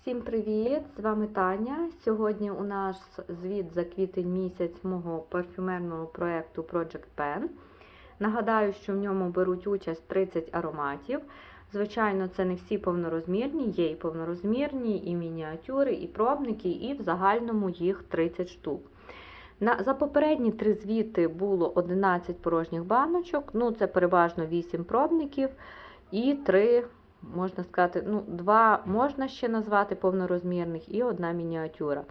Всім привіт! З вами Таня. Сьогодні у нас звіт за квітень місяць мого парфюмерного проєкту Project Pen. Нагадаю, що в ньому беруть участь 30 ароматів. Звичайно, це не всі повнорозмірні, є і повнорозмірні, і мініатюри, і пробники, і в загальному їх 30 штук. На, за попередні три звіти було 11 порожніх баночок, ну це переважно 8 пробників і 3 можна сказати, ну, два можна ще назвати повнорозмірних і одна мініатюра.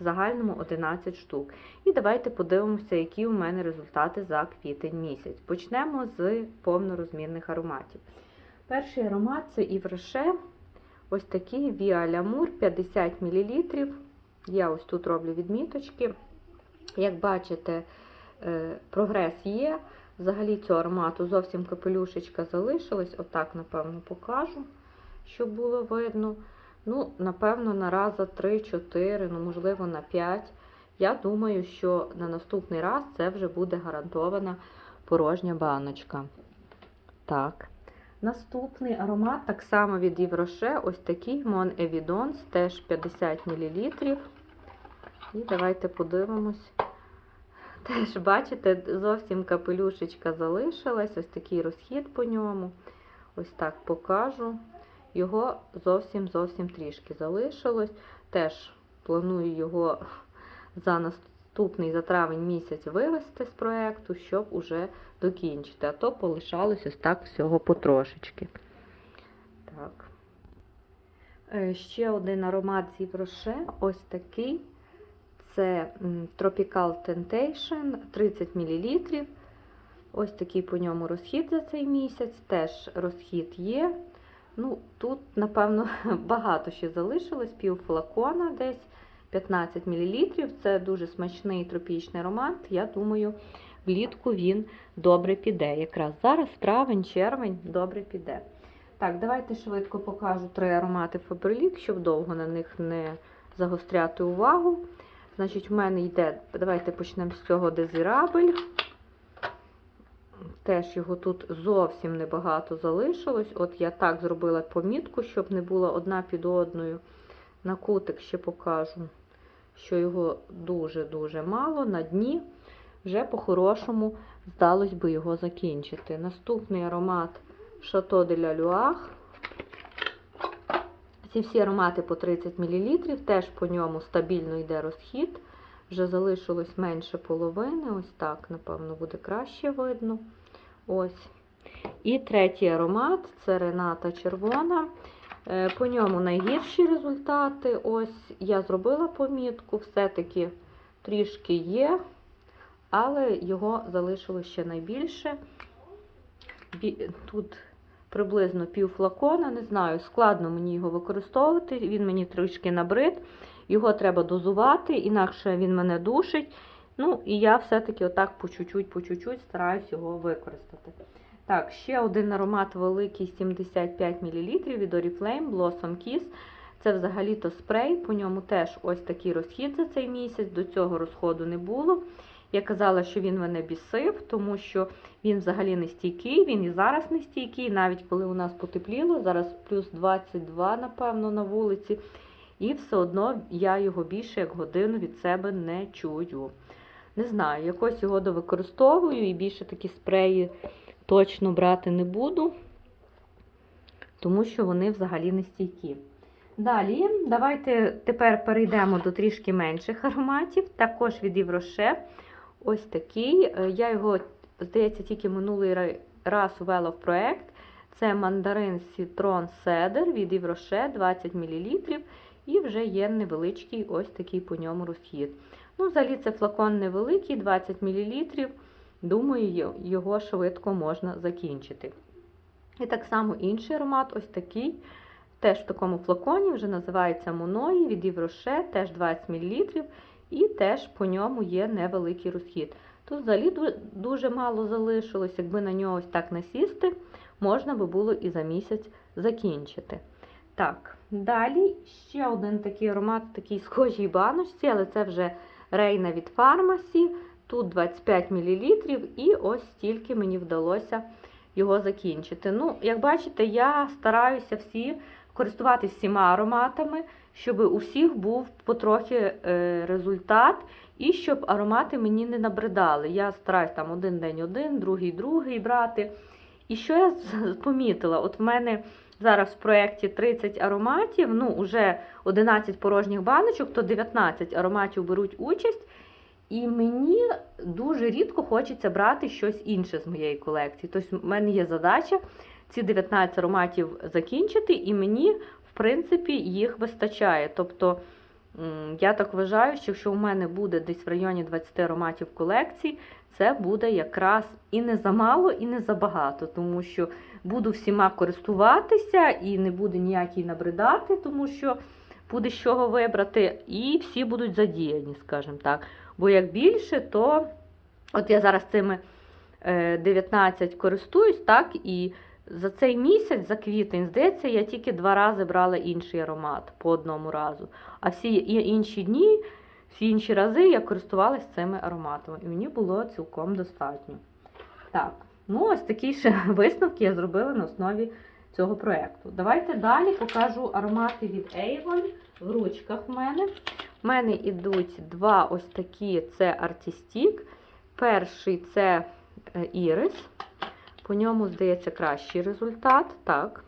В загальному 11 штук. І давайте подивимося, які у мене результати за квітень місяць. Почнемо з повнорозмірних ароматів. Перший аромат це Івреше. Ось такий L'amour 50 мл. Я ось тут роблю відміточки. Як бачите, е, прогрес є. Взагалі цього аромату зовсім капелюшечка залишилась. Отак, напевно, покажу, щоб було видно. Ну, напевно, на раз за 3-4, ну, можливо, на 5. Я думаю, що на наступний раз це вже буде гарантована порожня баночка. Так. Наступний аромат, так само від Євроше, ось такий Mon Evidence, теж 50 мл. І давайте подивимось. Теж, бачите, зовсім капелюшечка залишилась, ось такий розхід по ньому. Ось так покажу. Його зовсім зовсім трішки залишилось. Теж планую його за наступний за травень місяць вивести з проєкту, щоб уже докінчити. А то полишалось ось так всього потрошечки. Так. Е, Ще один аромат з Євроше, ось такий. Це Tropical Temptation 30 мл. Ось такий по ньому розхід за цей місяць. Теж розхід є. Ну, Тут, напевно, багато ще залишилось, пів флакона десь 15 мл. Це дуже смачний тропічний аромат. Я думаю, влітку він добре піде. Якраз зараз травень, червень добре піде. Так, давайте швидко покажу три аромати Faberlic, щоб довго на них не загостряти увагу. Значить, в мене йде, давайте почнемо з цього дезирабель. Теж його тут зовсім небагато залишилось. От я так зробила помітку, щоб не було одна під одною. На кутик ще покажу, що його дуже-дуже мало. На дні вже по-хорошому здалось би його закінчити. Наступний аромат Chateau de la Loire. Ці всі аромати по 30 мл, теж по ньому стабільно йде розхід. Вже залишилось менше половини. Ось так, напевно, буде краще видно. Ось. І третій аромат це Рената Червона. Е, по ньому найгірші результати. Ось я зробила помітку, все-таки трішки є, але його залишилось ще найбільше. Тут приблизно пів флакона. Не знаю, складно мені його використовувати, він мені трішки набрид. Його треба дозувати, інакше він мене душить. Ну, і я все-таки отак по чуть-чуть, по чуть-чуть стараюсь його використати. Так, ще один аромат великий 75 мл від Oriflame Blossom Kiss. Це взагалі-то спрей, по ньому теж ось такий розхід за цей місяць, до цього розходу не було. Я казала, що він мене бісив, тому що він взагалі не стійкий, він і зараз не стійкий, навіть коли у нас потепліло, зараз плюс 22, напевно, на вулиці. І все одно я його більше як годину від себе не чую. Не знаю, якось його довикористовую і більше такі спреї точно брати не буду, тому що вони взагалі не стійкі. Далі, давайте тепер перейдемо до трішки менших ароматів, також від Євроше. Ось такий. Я його, здається, тільки минулий раз ввела в проєкт. Це мандарин Citron Cedar від Євроше 20 мл. І вже є невеличкий ось такий по ньому розхід. Ну, взагалі, це флакон невеликий, 20 мл. Думаю, його швидко можна закінчити. І так само інший аромат, ось такий. Теж в такому флаконі вже називається Моної від Євроше, теж 20 мл. І теж по ньому є невеликий розхід. Тут взагалі дуже мало залишилось, якби на нього ось так насісти, можна би було і за місяць закінчити. Так, далі ще один такий аромат, в такій схожій баночці, але це вже рейна від фармасі. Тут 25 мл, і ось стільки мені вдалося його закінчити. Ну, як бачите, я стараюся всі користуватися всіма ароматами, щоб у всіх був потрохи е, результат, і щоб аромати мені не набридали. Я стараюсь там один день один, другий другий брати. І що я помітила? От в мене зараз в проєкті 30 ароматів, ну, вже 11 порожніх баночок, то 19 ароматів беруть участь. І мені дуже рідко хочеться брати щось інше з моєї колекції. Тобто, в мене є задача ці 19 ароматів закінчити, і мені, в принципі, їх вистачає. Тобто, я так вважаю, що якщо у мене буде десь в районі 20 ароматів колекції, це буде якраз і не замало, і не забагато, тому що буду всіма користуватися і не буде ніякий набридати, тому що буде з чого вибрати, і всі будуть задіяні, скажімо так. Бо як більше, то от я зараз цими е, 19 користуюсь, так, і за цей місяць, за квітень, здається, я тільки два рази брала інший аромат по одному разу. А всі інші дні, всі інші рази я користувалася цими ароматами. І мені було цілком достатньо. Так, ну ось такі ще висновки я зробила на основі цього проєкту. Давайте далі покажу аромати від Avon в ручках в мене. У мене йдуть два ось такі: це Artistic. Перший це е, Iris. По ньому, здається, кращий результат. Так.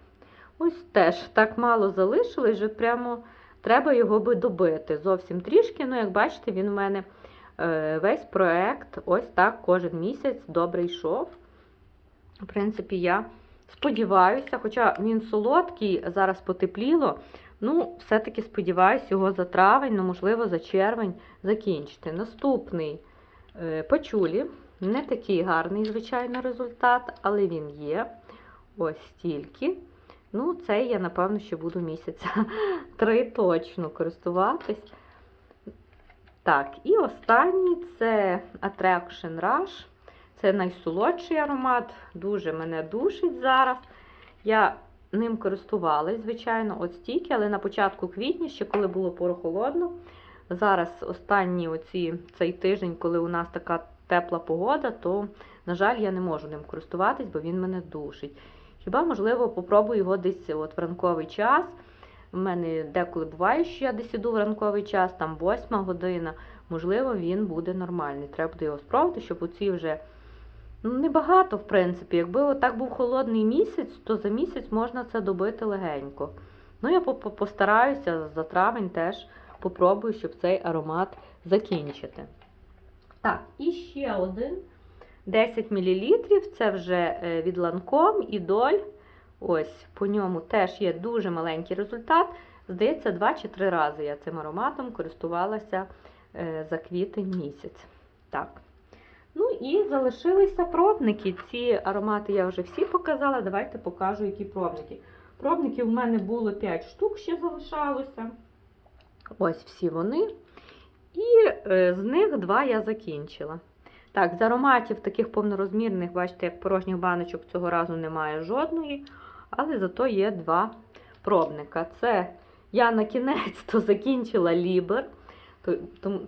Ось теж так мало залишилось, вже прямо треба його би добити. Зовсім трішки. Ну, як бачите, він у мене е, весь проект ось так кожен місяць добре йшов. В принципі, я сподіваюся, хоча він солодкий, зараз потепліло. Ну, все-таки сподіваюся, його за травень, ну, можливо, за червень закінчити. Наступний е, пачулі. Не такий гарний, звичайно, результат, але він є. Ось стільки. Ну, цей я, напевно, ще буду місяця три точно користуватись. Так, і останній це Attraction Rush. Це найсолодший аромат, дуже мене душить зараз. Я ним користувалась, звичайно, от стільки, але на початку квітня, ще коли було прохолодно. Зараз останні оці, цей тиждень, коли у нас така тепла погода, то, на жаль, я не можу ним користуватись, бо він мене душить. Хіба, можливо, попробую його десь от в ранковий час. У мене деколи буває, що я десь іду в ранковий час, там 8 година. Можливо, він буде нормальний. Треба буде його спробувати, щоб оці вже ну, небагато, в принципі. Якби отак був холодний місяць, то за місяць можна це добити легенько. Ну, я по- по- постараюся за травень теж попробую, щоб цей аромат закінчити. Так, і ще один 10 мл. Це вже е, від Lancome і Dolь. Ось, по ньому теж є дуже маленький результат. Здається, 2 чи 3 рази я цим ароматом користувалася е, за квітень місяць. Так. Ну і залишилися пробники. Ці аромати я вже всі показала. Давайте покажу, які пробники. Пробників в мене було 5 штук, ще залишалося. Ось всі вони. І е, з них два я закінчила. Так, з ароматів таких повнорозмірних, бачите, як порожніх баночок цього разу немає жодної, але зато є два пробника. Це я на кінець то закінчила Лібер.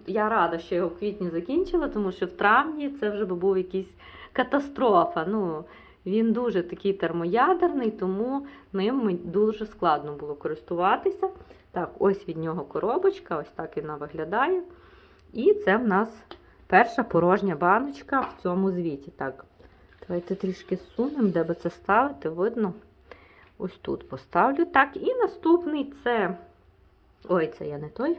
Я рада, що його в квітні закінчила, тому що в травні це вже би був якийсь катастрофа. Ну, він дуже такий термоядерний, тому ним дуже складно було користуватися. Так, ось від нього коробочка, ось так вона виглядає. І це в нас перша порожня баночка в цьому звіті. Так, давайте трішки сунемо, де би це ставити, видно. Ось тут поставлю. Так, і наступний це. Ой, це я не той.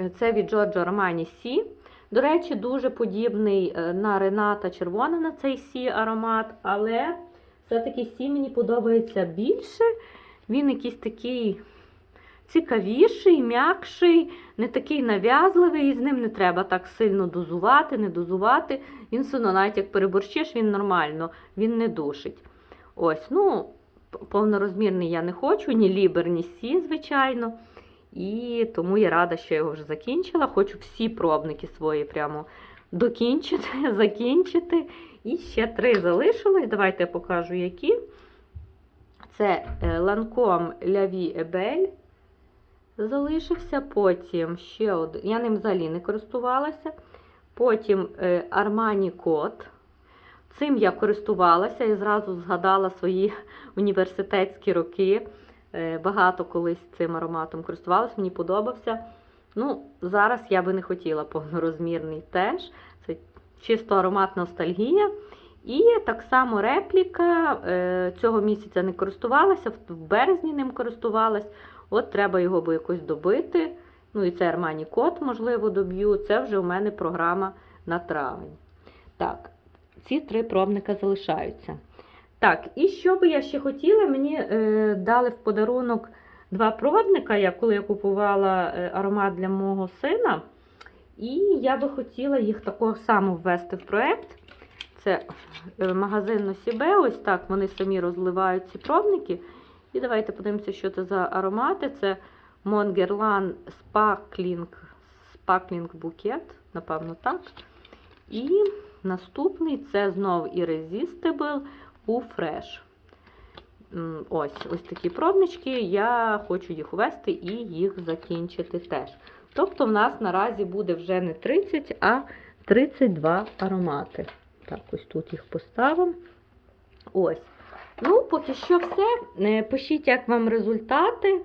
Е, Це від Giorgio Armani Сі. До речі, дуже подібний е, на Рената Червона на цей Сі аромат, але все-таки Сі мені подобається більше. Він якийсь такий цікавіший, м'якший, не такий нав'язливий, і з ним не треба так сильно дозувати, не дозувати. Він все одно, навіть як переборщиш, він нормально, він не душить. Ось, ну, повнорозмірний я не хочу, ні лібер, ні сі, звичайно. І тому я рада, що я його вже закінчила. Хочу всі пробники свої прямо докінчити, закінчити. І ще три залишилось. Давайте я покажу, які. Це е, Lancome La Vie залишився. Потім ще один. Я ним взагалі не користувалася. Потім е, Armani Code. Цим я користувалася і зразу згадала свої університетські роки. Е, Багато колись цим ароматом користувалась, мені подобався. Ну, зараз я би не хотіла повнорозмірний теж. Це чисто аромат ностальгія. І так само репліка е, цього місяця не користувалася, в березні ним користувалась. От треба його би якось добити. Ну і це Armani Код, можливо, доб'ю. Це вже у мене програма на травень. Так, ці три пробника залишаються. Так, і що би я ще хотіла, мені е, дали в подарунок два пробника, я, коли я купувала е, аромат для мого сина. І я би хотіла їх такого само ввести в проєкт. Це е, магазин Носібе, ось так вони самі розливають ці пробники. І давайте подивимося, що це за аромати. Це Монгерлан Sparkling, Sparkling Bouquet, напевно, так. І наступний це знову Irresistible у Fresh. Ось, ось такі пробнички. Я хочу їх увести і їх закінчити теж. Тобто, в нас наразі буде вже не 30, а 32 аромати. Так, ось тут їх поставимо. Ось. Ну, поки що все. Е, Пишіть, як вам результати.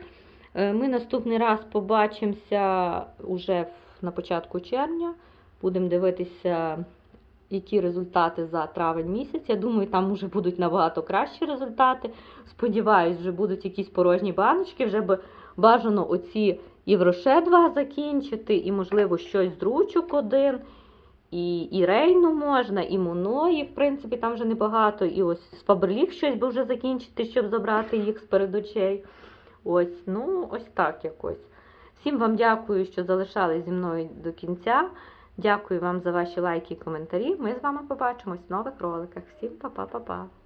Е, Ми наступний раз побачимося уже на початку червня. Будемо дивитися, які результати за травень місяць. Я думаю, там вже будуть набагато кращі результати. Сподіваюсь, вже будуть якісь порожні баночки. Вже би бажано оці Євроше 2 закінчити, і, можливо, щось з ручок один. І, і Рейну можна, і Моної, в принципі, там вже небагато. І ось з Фаберліг щось би вже закінчити, щоб забрати їх з перед очей. Ось, ну, ось так якось. Всім вам дякую, що залишались зі мною до кінця. Дякую вам за ваші лайки і коментарі. Ми з вами побачимось в нових роликах. Всім па-па-па-па.